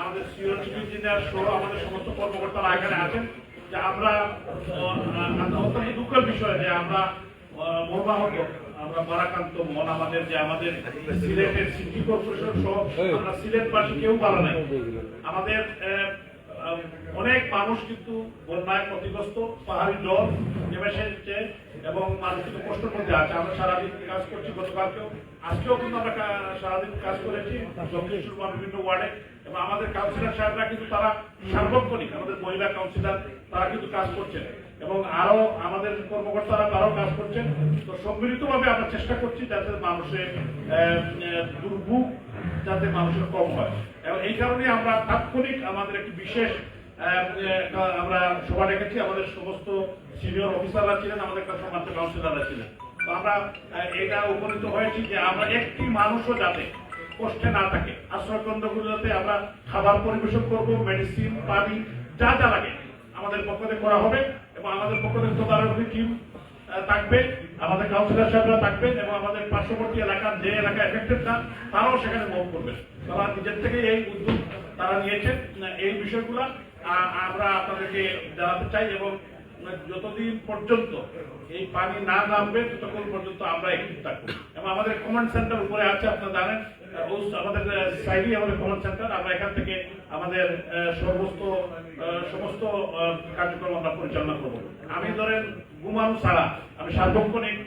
আমাদের chief engineer সহ আমাদের সমস্ত কর্মকর্তারা এখানে আছেন যে আমরা দুঃখের বিষয় যে আমরা মর্মাহত আমরা মারাকান্ত মন আমাদের যে আমাদের সিলেটের সিটি কর্পোরেশন সহ আমরা সিলেটবাসী কেউ ভালো নাই। আমাদের অনেক মানুষ কিন্তু বন্যায় ক্ষতিগ্রস্ত, পাহাড়ি জল নেমে এসেছে এবং মানুষ কিন্তু কষ্টের মধ্যে আছে। আমরা সারাদিন কাজ করছি, গতকালকেও, আজকেও কিন্তু আমরা সারাদিন কাজ করেছি দক্ষিণ সুরমা বিভিন্ন ওয়ার্ডে। এবং আমাদের কাউন্সিলর সাহেবরা কিন্তু তারা সার্বক্ষণিক, আমাদের মহিলা কাউন্সিলর তারা কিন্তু কাজ করছেন। এবং আরও আমাদের কর্মকর্তারা তারাও কাজ করছেন। তো সম্মিলিতভাবে আমরা চেষ্টা করছি যাতে মানুষের দুর্ভোগ যাতে মানুষের কম হয়। এবং এই কারণে আমরা তাৎক্ষণিক আমাদের একটি বিশেষ আমরা সভা ডেকেছি। আমাদের সমস্ত সিনিয়র অফিসাররা ছিলেন, আমাদের সম্মানিত কাউন্সিলররা ছিলেন। তো আমরা এটা উপনীত হয়েছি যে আমরা একটি মানুষও যাতে কষ্টে না থাকে। আশ্রয় কেন্দ্রগুলোতে আমরা খাবার পরিবেশন করব মেডিসিন পানি, যা যা লাগে আমাদের পক্ষ থেকে করা হবে এবং আমাদের পক্ষ থেকে তদারকি টিম থাকবে। আমাদের কাউন্সিলর সাহেবরা থাকবেন এবং আমাদের পার্শ্ববর্তী এলাকার যে এলাকা এফেক্টেড না তারাও সেখানে মুভ করবেন তারা নিজের থেকে এই উদ্যোগ তারা নিয়েছেন। এই বিষয়গুলো আমরা আপনাদেরকে জানাতে চাই এবং যতদিন পর্যন্ত এই পানি না নামবে, ততক্ষণ পর্যন্ত আমরা এখানে থাকব। এবং আমাদের কমান্ড সেন্টার উপরে আছে, আপনারা জানেন। আমাদের সাইডে আমাদের কমান্ড সেন্টার আমরা এখান থেকে আমাদের সমস্ত সমস্ত কার্যক্রম আমরা পরিচালনা করব। আমি ধরেন ঘুমানো ছাড়া আমি সার্বক্ষণিক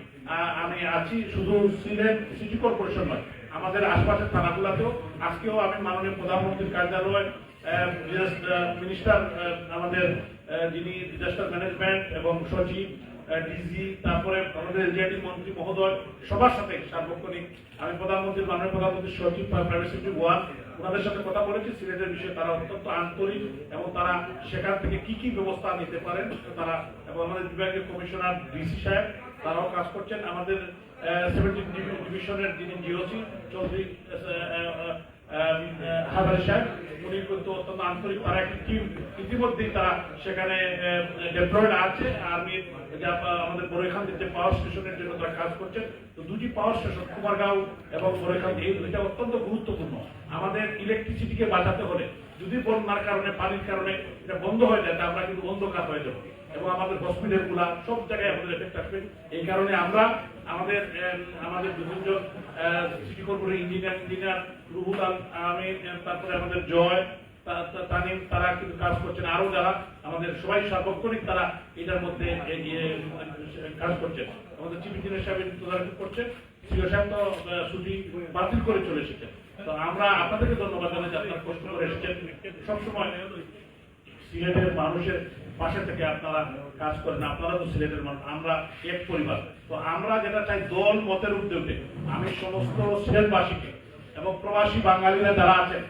আমি আছি শুধু সিলেট সিটি কর্পোরেশন নয়, আমাদের আশপাশের থানাগুলোতেও। আজকেও আমি মাননীয় প্রধানমন্ত্রীর কার্যালয় মিনিস্টার আমাদের যিনি ডিজাস্টার ম্যানেজমেন্ট এবং সচিব ডিজি তারপরে আমাদের এলজিআইডি মন্ত্রী মহোদয়, সবার সাথে সার্বক্ষণিক। আমি প্রধানমন্ত্রী, মাননীয় প্রধানমন্ত্রীর সচিব প্রাইভেট সেক্রেটারি ওয়ান ওনাদের সাথে কথা বলেছি, সিলেটের বিষয়ে তারা অত্যন্ত আন্তরিক এবং তারা সেখান থেকে কি কি ব্যবস্থা নিতে পারেন তারা এবং আমাদের বিভাগীয় কমিশনার ডিসি সাহেব, তারাও কাজ করছেন। আমাদের সেভেন্টিন ডিভিশনের যিনি জিওসি চৌধুরী হাজারি সাহেব উনি কিন্তু অত্যন্ত আন্তরিক তারা একটি টিম ইতিমধ্যেই তারা সেখানে ডেপ্লয়েড আছে। আর্মির যে আমাদের বরেখান্দির যে পাওয়ার স্টেশনের জন্য তারা কাজ করছেন তো দুটি পাওয়ার স্টেশন কুমারগাঁও এবং বরেখান্দি এই দুইটা অত্যন্ত গুরুত্বপূর্ণ। আমাদের ইলেকট্রিসিটিকে বাঁচাতে হলে যদি বন্যার কারণে, পানির কারণে এটা বন্ধ হয়ে যায়, তা আমরা কিন্তু অন্ধকার হয়ে যাব। এবং আমাদের হসপিটালগুলা সব জায়গায় আমাদের এফেক্ট আসবে। এই কারণে আমরা আমাদের আমাদের বিভিন্ন city corporation engineer engineer Ruhul আহ, তারপরে আমাদের জয় তানিম তারা কিন্তু কাজ করছেন। আরও যারা আমাদের সবাই সার্বক্ষণিক তারা এটার মধ্যে কাজ করছেন। আমাদের চিফ ইঞ্জিনিয়ার সাহেব তদারকি করছে সিও সাহেব তো ছুটি বাতিল করে চলে এসেছেন। তো আমরা আপনাদেরকে ধন্যবাদ জানাই যে আপনারা কষ্ট করে এসেছেন। সবসময় সিলেটের মানুষের পাশে থেকে আপনারা কাজ করেন, আপনারা তো সিলেটের মানুষ, আমরা এক পরিবার। তো আমরা যেটা চাই, দল মতের উদ্যোগে আমি সমস্ত সিলেটবাসীকে এবং প্রবাসী বাঙালিরা যারা আছেন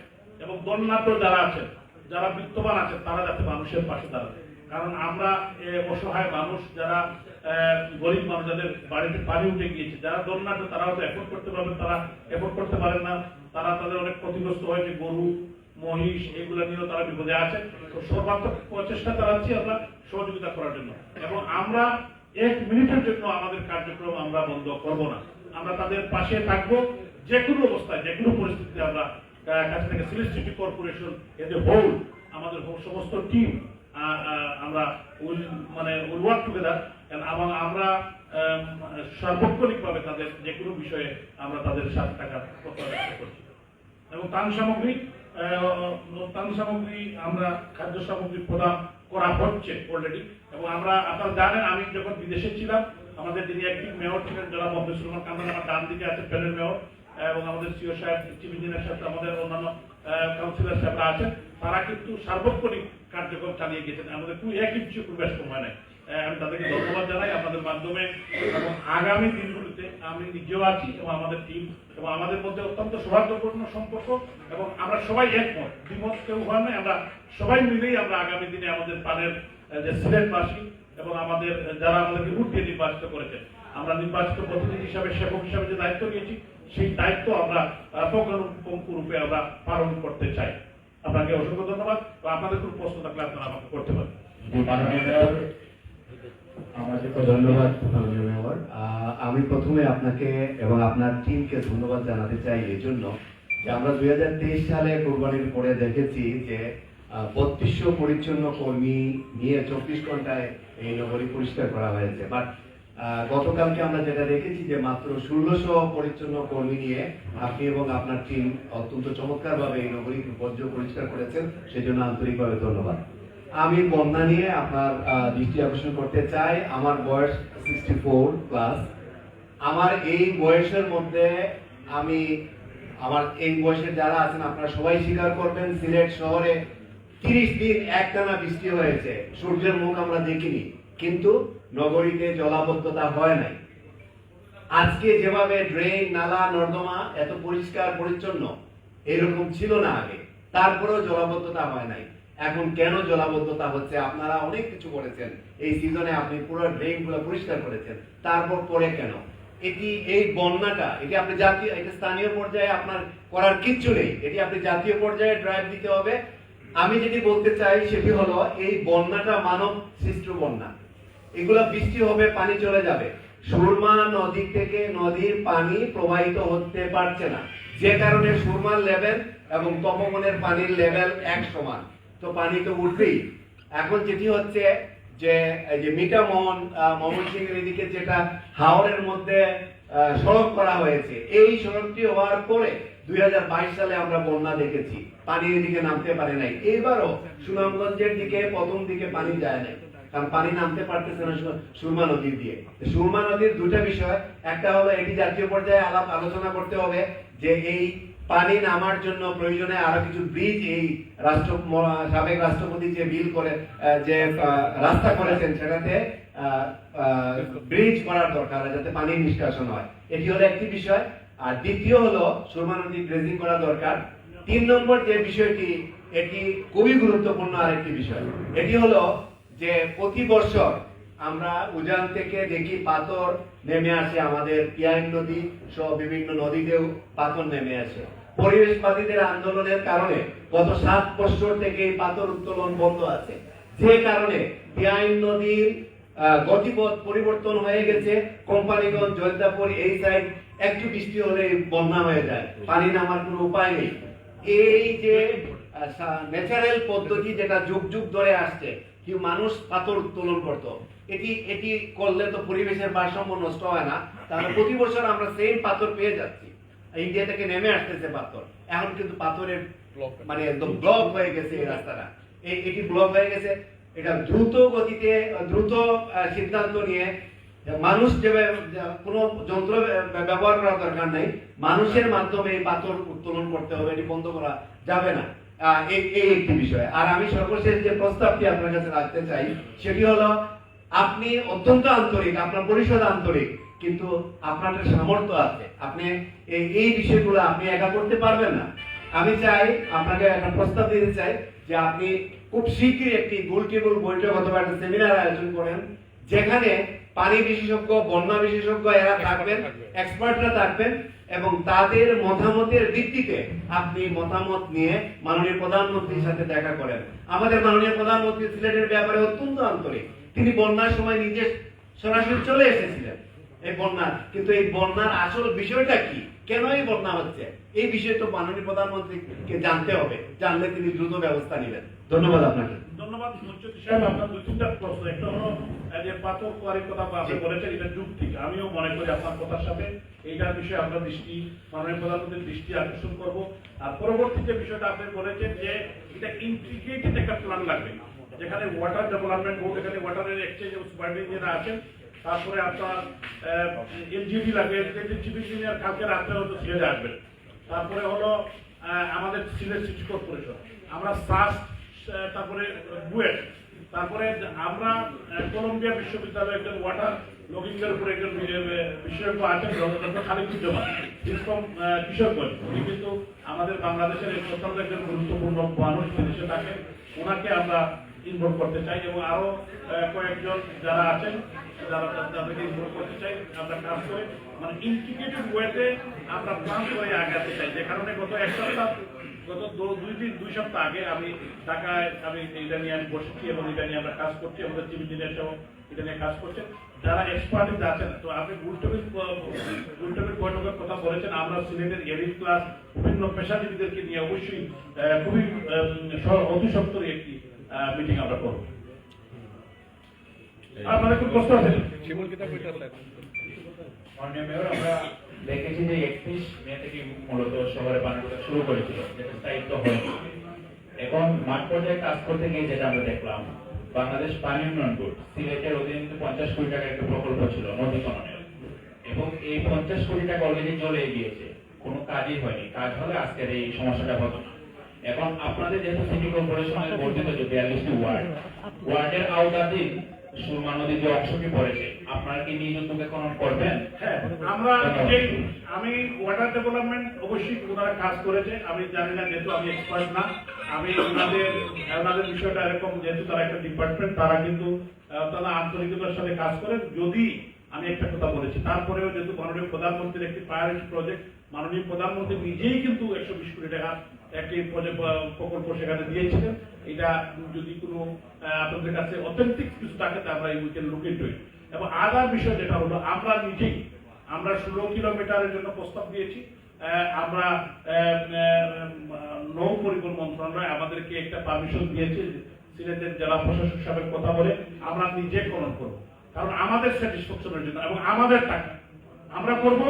এবং দন্যাঢ্য যারা আছেন, যারা বিত্তবান আছেন, তারা যাতে মানুষের পাশে দাঁড়ান। কারণ আমরা অসহায় মানুষ, যারা গরিব মানুষ, যাদের বাড়িতে পানি উঠে গিয়েছে, যারা দন্যাঢ্য তারা হয়তো এফোর্ড করতে পারবেন, তারা এফোর্ড করতে পারেন না। তারা তাদের অনেক ক্ষতিগ্রস্ত হয়েছে, গরু মহিষ এগুলো নিয়েও তারা বিপদে আছে। তো সর্বাত্মক প্রচেষ্টা চালাচ্ছি আমরা সহযোগিতা করার জন্য। এবং আমরা এক মিনিটের জন্য আমাদের কার্যক্রম আমরা বন্ধ করব না। আমরা তাদের পাশে থাকব। যে কোনো অবস্থায় যে কোনো পরিস্থিতিতে আমরা কাছ থেকে Sylhet city corporation as a whole আমাদের সমস্ত টিম আমরা মানে ওয়ার্ক টুগেদার এবং আমরা সার্বক্ষণিকভাবে তাদের যে কোনো বিষয়ে আমরা তাদের সাথে থাকার প্রত্যাশা করছি। এবং ত্রাণ সামগ্রী আহ, ত্রাণ সামগ্রী আমরা খাদ্য সামগ্রী প্রদান করা হচ্ছে অলরেডি এবং আমরা আপনারা জানেন, আমি যখন বিদেশে ছিলাম, আমাদের যিনি একদিন মেয়র ছিলেন যারা মোহাম্মদ সুলমান কান্দান আমার ডান দিকে আছে প্যানেল মেয়র, এবং আমাদের সিও সাহেব, চিফ ইঞ্জিনিয়ার সাহেব, আমাদের অন্যান্য কাউন্সিলর সাহেবরা আছেন, তারা কিন্তু সার্বক্ষণিক কার্যক্রম চালিয়ে গেছেন। আমাদের খুব এক ইঞ্চি প্রবেশ হয় নাই। আমি তাদেরকে ধন্যবাদ জানাই আপনাদের মাধ্যমে এবং আগামী দিনগুলিতে আমি নিজেও আছি এবং আমাদের টিম এবং আমাদের মধ্যে অত্যন্ত সৌহার্দ্যপূর্ণ সম্পর্ক এবং আমরা সবাই একমত। দ্বিমত কেউ হয় নাই আমরা সবাই মিলেই আমরা আগামী দিনে আমাদের পানের যে সিলেটবাসী এবং আমাদের, যারা আমাদেরকে দিয়ে নির্বাচিত করেছেন, আমরা নির্বাচিত প্রতিনিধি হিসাবে, সেবক হিসাবে যে দায়িত্ব নিয়েছি, সেই দায়িত্ব আমরা রূপে আমরা পালন করতে চাই। আপনাকে অসংখ্য ধন্যবাদ। আপনাদের কোনো প্রশ্ন থাকলে আপনারা আমাকে করতে পারেন। মেয়র, ধন্যবাদ আমি প্রথমে আপনাকে এবং আপনার টিমকে ধন্যবাদ জানাতে চাই এই জন্য যে আমরা দু হাজার তেইশ সালে কোরবানির পরে দেখেছি যে বত্রিশশো পরিচ্ছন্ন কর্মী নিয়ে চব্বিশ ঘন্টায় এই নগরী পরিষ্কার করা হয়েছে। বাট গতকালকে আমরা যেটা দেখেছি যে মাত্র ষোলোশো পরিচ্ছন্ন কর্মী নিয়ে আপনি এবং আপনার টিম অত্যন্ত চমৎকার ভাবে এই নগরী বর্জ্য পরিষ্কার করেছেন। সেজন্য আন্তরিকভাবে ধন্যবাদ। আমি বন্যা নিয়ে আপনার দৃষ্টি আকর্ষণ করতে চাই। আমার বয়স সিক্সটি ফোর প্লাস আমার এই বয়সের মধ্যে আমি, আমার এই বয়সের যারা আছেন, আপনারা সবাই স্বীকার করবেন, সিলেট শহরে তিরিশ দিন একটানা বৃষ্টি হয়েছে। সূর্যের মুখ আমরা দেখিনি। কিন্তু নগরীতে জলাবদ্ধতা হয় নাই। আজকে যেভাবে ড্রেন নালা, নর্দমা এত পরিষ্কার, পরিচ্ছন্ন, এরকম ছিল না আগে। তারপরেও জলাবদ্ধতা হয় নাই। এখন কেন জলাবদ্ধতা হচ্ছে? আপনারা অনেক কিছু করেছেন এই সিজনে আপনি পুরো ড্রেনগুলো পরিষ্কার করেছেন। তারপর পরে কেন? এটি এই বন্যাটা, এটি আপনি জাতীয়, এটা স্থানীয় পর্যায়ে আপনার করার কিচ্ছু নেই। এটি আপনি জাতীয় পর্যায়ে ড্রাইভ দিতে হবে। আমি যেটি বলতে চাই সেটি হলো, এই বন্যাটা মানব সৃষ্ট বন্যা। এগুলা বৃষ্টি হবে, পানি চলে যাবে। সুরমা নদী থেকে নদীর পানি প্রবাহিত হতে পারছে না। যে কারণে সুরমার লেভেল এবং তপবনের পানির লেভেল এক সমান। তো পানি তো উঠবেই। এখন যেটি হচ্ছে যে যে মিটামোহন ময়মনসিংহের এদিকে যেটা হাওড়ের মধ্যে সড়ক করা হয়েছে, এই সড়কটি হওয়ার পরে দুই সালে আমরা বন্যা দেখেছি। পানি এদিকে নামতে পারে নাই। এইবারও সুনামগঞ্জের দিকে, প্রথম দিকে পানি যায় নাই। কারণ পানি নামতে পারতেছে না সুরমা নদী দিয়ে। সুরমা নদীর দুটা বিষয়, একটা হলো এটি জাতীয় পর্যায়ে আলাপ আলোচনা করতে হবে যে এই পানি নামার জন্য প্রয়োজনে আরও কিছু ব্রিজ এই রাষ্ট্র সাবেক রাষ্ট্রপতি যে বিল করে যে রাস্তা করেছেন, সেটাতে ব্রিজ করার দরকার যাতে পানি নিষ্কাশন হয়। এটি হলো একটি বিষয়। আর দ্বিতীয় হলো সুরমা নদী ড্রেজিং করা দরকার। তিন নম্বর যে বিষয়টি, এটি খুবই গুরুত্বপূর্ণ আরেকটি বিষয়। এটি হলো যে প্রতি বছর আমরা উজান থেকে দেখি পাথর নেমে আসে আমাদের পিয়াইন নদী সহ বিভিন্ন নদীতেও পাথর নেমে আসে। পরিবেশবাদীদের আন্দোলনের কারণে গত সাত বছর থেকে এই পাথর উত্তোলন বন্ধ আছে। যে কারণে পিয়াইন নদীর গতিপথ পরিবর্তন হয়ে গেছে। কোম্পানিগঞ্জ, জয়দাপুর এই সাইড একটু বৃষ্টি হলে বন্যা হয়ে যায়। পানি নামার কোনো উপায় নেই। এই যে ন্যাচারাল পদ্ধতি যেটা যুগ যুগ ধরে আসছে, কি মানুষ পাথর উত্তোলন করত। এটি এটি করলে তো পরিবেশের ভারসাম্য নষ্ট হয় না। তাহলে প্রতি বছর আমরা সেম পাথর পেয়ে যাচ্ছি। ইন্ডিয়া থেকে নেমে আসতেছে পাথর। এখন কিন্তু পাথরের মানে একদম ব্লক হয়ে গেছে এই রাস্তাটা। এটি ব্লক হয়ে গেছে। এটা দ্রুত গতিতে দ্রুত সিদ্ধান্ত নিয়ে মানুষ যে ব্য- যা- কোনো যন্ত্র ব্যবহার করার দরকার নাই। মানুষের মাধ্যমে এই পাথর উত্তোলন করতে হবে এটি বন্ধ করা যাবে না। এই একটি বিষয়। আর আমি সর্বশেষ যে প্রস্তাবটি আপনার কাছে রাখতে চাই সেটি হলো আপনি অত্যন্ত আন্তরিক আপনার পরিষদ আন্তরিক কিন্তু আপনার একটা সামর্থ্য আছে। আপনি এই বিষয়গুলো আপনি একা করতে পারবেন না। আমি চাই আপনাকে একটা প্রস্তাব দিতে চাই যে আপনি খুব শীঘ্রই একটি গোল টেবিল বৈঠক অথবা একটা সেমিনার আয়োজন করেন যেখানে পানি বিশেষজ্ঞ বন্যা বিশেষজ্ঞ এরা থাকবেন এক্সপার্টরা থাকবেন এবং তাদের মতামতের ভিত্তিতে আপনি মতামত নিয়ে মাননীয় প্রধানমন্ত্রীর সাথে দেখা করেন। আমাদের মাননীয় প্রধানমন্ত্রী সিলেটের ব্যাপারে অত্যন্ত আন্তরিক। তিনি বন্যার সময় নিজে সরাসরি চলে এসেছিলেন এই বন্যার। কিন্তু এই বন্যার আসল বিষয়টা কি? কেন এই বন্যা হচ্ছে? এই বিষয় তো মাননীয় প্রধানমন্ত্রীকে জানতে হবে। জানলে তিনি দ্রুত ব্যবস্থা নেবেন। ধন্যবাদ আপনাকে। ধন্যবাদ মুখ্যমন্ত্রী সাহেব। আপনার দুই তিনটা প্রশ্ন। একটা হলো যে পাথর কোয়ারির কথা আপনি বলেছেন এটা যুক্তি আমিও মনে করি আপনার কথার সাথে এইটার বিষয়ে আমরা দৃষ্টি মাননীয় প্রধানমন্ত্রীর দৃষ্টি আকর্ষণ করব। আর পরবর্তী যে বিষয়টা আপনি বলেছেন যে এটা ইন্টিগ্রেটেড একটা প্ল্যান লাগবে যেখানে ওয়াটার ডেভেলপমেন্ট বোর্ড এখানে ওয়াটারের এক্সচেঞ্জ সুপারভাইজার আছেন, তারপরে আপনার এলজিডি লাগবে ইঞ্জিনিয়ার কালকে রাত্রে হয়তো সিলেটে আসবেন। তারপরে হলো আমাদের সিলেট সিটি কর্পোরেশন আমরা সাস তারপরে বুয়েট। তারপরে আমরা কলম্বিয়া বিশ্ববিদ্যালয়ে একজন ওয়াটার লগিংয়ের উপরে একজন বিশেষজ্ঞ আছেন ডক্টর খালিদুজ্জামান ফ্রম কিশোরগঞ্জ। উনি কিন্তু আমাদের বাংলাদেশের এই অত্যন্ত একজন গুরুত্বপূর্ণ মানুষ, বিদেশে থাকেন। ওনাকে আমরা ইনভলভ করতে চাই এবং আরও কয়েকজন যারা আছেন, যারা তাদেরকে ইনভলভ করতে চাই, আমরা কাজ করে মানে ইন্টিগ্রেটেড ওয়েতে আমরা প্ল্যান করে আগাতে চাই। যে কারণে গত এক সপ্তাহ, গত দুই দিন, দুই সপ্তাহ আগে আমি ঢাকায় আমি এটা নিয়ে আমি বসেছি এবং এটা নিয়ে আমরা কাজ করছি, আমাদের চিফ ইঞ্জিনিয়ার সহ এটা নিয়ে কাজ করছেন। যারা এক্সপার্টিস আছেন, তো আপনি গুলটবির গুলটবির বৈঠকের কথা বলেছেন, আমরা সিলেটের এডিট ক্লাস বিভিন্ন পেশাজীবীদেরকে নিয়ে অবশ্যই খুবই অতি একটি মিটিং আমরা করব। আপনাদের খুব কষ্ট আছে। মাননীয় মেয়র আমরা দেখেছি যে একত্রিশ মে থেকে মূলত শহরে শুরু করেছিল যেটা স্থায়িত্ব হয়নি। এখন মাঠ পর্যায়ে কাজ করতে গিয়ে যেটা আমরা দেখলাম বাংলাদেশ পানি উন্নয়ন বোর্ড সিলেটের অধীনে পঞ্চাশ কোটি টাকার একটা প্রকল্প ছিল নদী খননের এবং এই পঞ্চাশ কোটি টাকা অলরেডি চলে গিয়েছে কোনো কাজই হয়নি। কাজ হলে আজকের এই সমস্যাটা হতো না। এখন আপনাদের যেহেতু সিটি কর্পোরেশনের বর্ধিত যে বিয়াল্লিশটি ওয়ার্ড ওয়ার্ডের আওতাধীন সুরমা নদীর যে অংশটি পড়েছে আপনারা কি নিজ উদ্যোগে খনন করবেন? হ্যাঁ আমরা আমি ওয়াটার ডেভেলপমেন্ট অবশ্যই ওনারা কাজ করেছে আমি জানি না যেহেতু আমি এক্সপার্ট না আমি ওনাদের ওনাদের বিষয়টা এরকম যেহেতু তারা একটা ডিপার্টমেন্ট তারা কিন্তু তারা আন্তরিকতার সাথে কাজ করে। যদি আমি একটা কথা বলেছি তারপরেও যেহেতু মাননীয় প্রধানমন্ত্রীর একটি প্রায়োরিটি প্রজেক্ট মাননীয় প্রধানমন্ত্রী নিজেই কিন্তু একশো বিশ কোটি টাকা একটি প্রকল্প সেখানে দিয়েছিলেন। এটা যদি কোনো আপনাদের কাছে অথেন্টিক কিছু থাকে, তা আমরা এই উইকেন্ড লুক ইন্টু ইট এবং আদার বিষয় যেটা হলো, আমরা নিজেই, আমরা ষোলো কিলোমিটারের জন্য প্রস্তাব দিয়েছি। আমরা নৌ পরিবহন মন্ত্রণালয় আমাদেরকে একটা পারমিশন দিয়েছে সিলেটের জেলা প্রশাসক সাহেবের কথা বলে আমরা নিজে খনন করব। কারণ আমাদের স্যাটিসফ্যাকশনের জন্য এবং আমাদের টাকা। আমরা করব,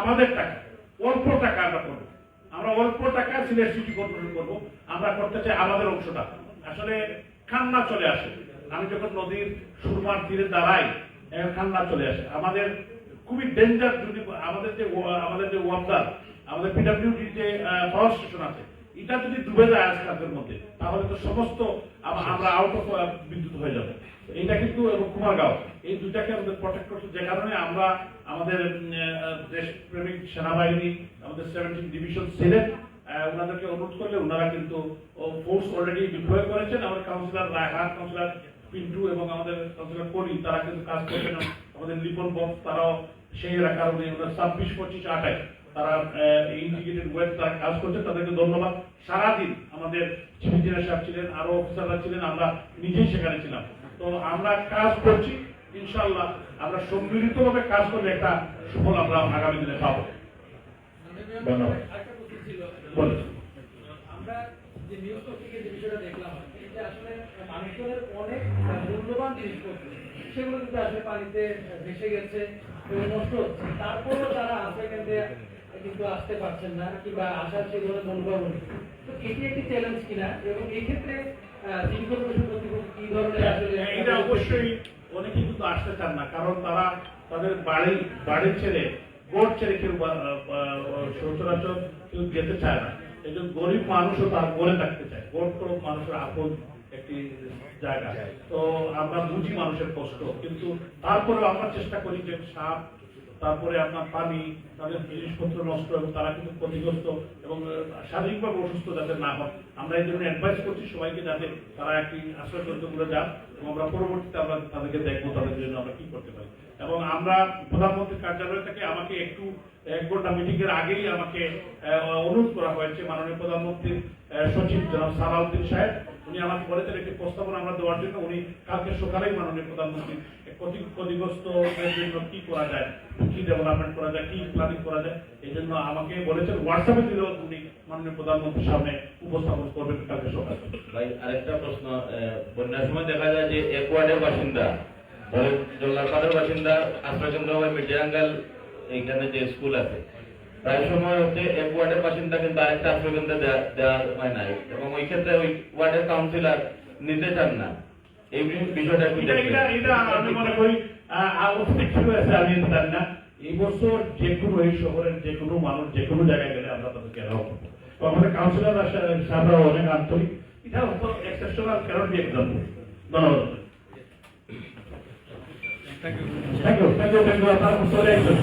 আমাদের টাকা। অল্প টাকা আমরা করব। আমরা অল্প টাকা সিলেট সিটি কর্পোরেশন করব, আমরা করতে চাই আমাদের অংশটা। আসলে কান্না চলে আসে। আমি যখন নদীর সুরমার তীরে দাঁড়াই কান্না চলে আসে। আমাদের খুবই ডেঞ্জার যদি আমাদের যে আমাদের যে ওয়াবদার আমাদের পিডাব্লিউডি যে পাওয়ার স্টেশন আছে, এটা যদি ডুবে যায় আজকালদের মধ্যে, তাহলে তো সমস্ত আমরা আউট অফ বিদ্যুৎ হয়ে যাবে। এটা কিন্তু এবং কুমারগাঁও। এই দুটাকে আমাদের প্রোটেক্ট করছে। যে কারণে আমরা আমাদের দেশপ্রেমিক সেনাবাহিনী, আমাদের সেভেন্টিন ডিভিশন সিলেট ওনাদেরকে অনুরোধ করলে ওনারা কিন্তু ফোর্স অলরেডি ডিপ্লয় করেছেন। আমাদের কাউন্সিলর রায়হাট কাউন্সিলর পিন্টু এবং আমাদের কাউন্সিলর কলি তারা কিন্তু কাজ করছেন। আমাদের লিপন বক্স, তারাও সেই এলাকার ওনার ছাব্বিশ পঁচিশ আঠাশ তারা ইন্টিগ্রেটেড ওয়েব তারা কাজ করছে তাদেরকে ধন্যবাদ। সারাদিন আমাদের ছিলেন আরও অফিসাররা ছিলেন। আমরা নিজেই সেখানে ছিলাম। তো আমরা কাজ করছি ইনশাল্লাহ আমরা সম্মিলিতভাবে কাজ করলে একটা সুফল আমরা আগামী দিনে পাবো। ধন্যবাদ। আরেকটা প্রশ্ন ছিল। বলুন। আমরা যে নিউজ পত্রিকায় যে বিষয়টা দেখলাম এই যে আসলে মানুষজনের অনেক মূল্যবান জিনিসপত্র সেগুলো কিন্তু আসলে পানিতে ভেসে গেছে এবং নষ্ট হচ্ছে। তারপরেও তারা আসলে কিন্তু আসতে পারছেন না কিংবা আসার তো এটি একটি চ্যালেঞ্জ কিনা? এবং এক্ষেত্রে সিটি কর্পোরেশন কর্তৃপক্ষ কি ধরনের আসলে হ্যাঁ, এটা অবশ্যই অনেকেই কিন্তু আসতে চান না কারণ তারা তাদের বাড়ি বাড়ি ছেড়ে গোট ছেড়ে কেউ সচরাচর কেউ যেতে চায় না। গরিব মানুষও তার গড়ে থাকতে চায়। গোট তো মানুষের আপন একটি জায়গা। তো আমরা বুঝি মানুষের কষ্ট কিন্তু তারপরেও আমরা চেষ্টা করি যে সাপ তারপরে আপনার পানি তাদের জিনিসপত্র নষ্ট এবং তারা কিন্তু ক্ষতিগ্রস্ত এবং শারীরিকভাবে অসুস্থ যাতে না হয় আমরা এই জন্য অ্যাডভাইস করছি সবাইকে যাতে তারা একটি আশ্রয় কেন্দ্রগুলো যান এবং আমরা পরবর্তীতে আমরা তাদেরকে দেখব তাদের জন্য আমরা কি করতে পারি। এবং আমরা প্রধানমন্ত্রীর কার্যালয় থেকে আমাকে একটু এক ঘণ্টা মিটিং এর আগেই আমাকে অনুরোধ করা হয়েছে মাননীয় প্রধানমন্ত্রীর সচিব জনাব সালাউদ্দিন সাহেব। উনি আমাকে বলেছেন একটি প্রস্তাবনা আমরা দেওয়ার জন্য, উনি কালকে সকালেই মাননীয় প্রধানমন্ত্রী ক্ষতি- ক্ষতিগ্রস্তদের জন্য কি করা যায়? কি ডেভেলপমেন্ট করা যায়? কি প্ল্যানিং করা যায়? এই জন্য আমাকে বলেছেন হোয়াটসঅ্যাপে দিলেও উনি মাননীয় প্রধানমন্ত্রীর সামনে উপস্থাপন করবেন কালকে সকালে। ভাই, আরেকটা প্রশ্ন বন্যার সময় দেখা যায় যে এক ওয়ার্ডের বাসিন্দা, ধরেন জল্লারপাড়ের বাসিন্দা, আশ্রয়কেন্দ্র বা মির্জাঙ্গাল এইখানে যে স্কুল আছে প্রায় সময় হচ্ছে এক ওয়ার্ডের বাসিন্দা কিন্তু আরেকটা আশ্রয়কেন্দ্রে দেয়া দেওয়া হয় নাই। এবং ওই ক্ষেত্রে ওই ওয়ার্ডের কাউন্সিলর নিতে চান না। এই বিষয়টা একটু আমি মনে করি আমি জানি না। এই বছর যে কোনো এই শহরের যে কোনো মানুষ যে কোনো জায়গায় গেলে আমরা তাদেরকে এলাও করব। আমাদের কাউন্সিলর সাহেবরা অনেক আন্তরিক। এটা এক্সেপশনাল বি এক্সাম্পল ধন্যবাদ। Thank you thank you thank you আপনার চলে আসবেন